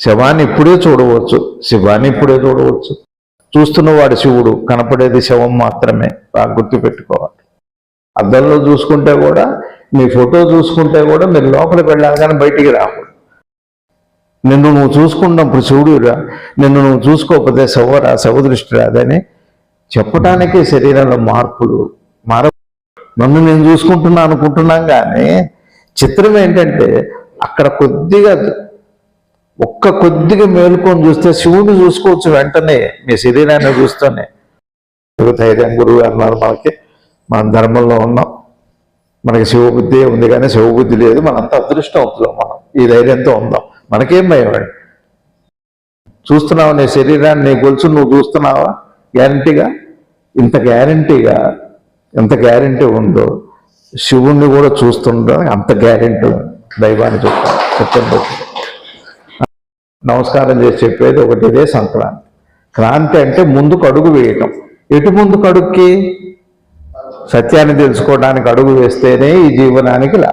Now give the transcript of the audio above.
శవాన్ని ఇప్పుడే చూడవచ్చు శివాన్ని ఇప్పుడే చూడవచ్చు. చూస్తున్నవాడు శివుడు కనపడేది శవం మాత్రమే బాగా గుర్తుపెట్టుకోవాలి. అద్దంలో చూసుకుంటే కూడా మీ ఫోటో చూసుకుంటే కూడా మీరు లోపలికి వెళ్ళాలి కానీ బయటికి రాకూడదు. నిన్ను నువ్వు చూసుకున్నప్పుడు శివుడురా నిన్ను నువ్వు చూసుకోకపోతే శవరా శవ దృష్టి రాదని చెప్పటానికి శరీరంలో మార్పులు మార నన్ను నేను చూసుకుంటున్నా అనుకుంటున్నాం కానీ చిత్రం ఏంటంటే అక్కడ కొద్దిగా ఒక్క కొద్దిగా మేలుకొని చూస్తే శివుని చూసుకోవచ్చు వెంటనే. మీ శరీరాన్ని చూస్తూనే. ధైర్యం గురువు అన్నారు మనకి. మన ధర్మంలో ఉన్నాం. మనకి శివబుద్ధి ఉంది కానీ శివబుద్ధి లేదు. మనంతా అదృష్టవంతులం మనం. ఈ ధైర్యంతో ఉందాం మనకేం భయం చూస్తున్నావు చూస్తున్నావా నీ శరీరాన్ని? నీ గొలుసు నువ్వు చూస్తున్నావా? గ్యారంటీగా? ఇంత గ్యారంటీగా? ఎంత గ్యారంటీ ఉందో శివుణ్ణి కూడా చూస్తుండడానికి అంత గ్యారంటీ ఉంది. దైవాన్ని చూస్తాం. చెప్తాను నమస్కారం చేసి చెప్పేది ఒకటి ఇదే సంక్రాంతి. క్రాంతి అంటే ముందుకు అడుగు వేయటం. ఎటు ముందుకు అడుగుకి సత్యాన్ని తెలుసుకోవడానికి అడుగు వేస్తేనే ఈ జీవనానికి లా-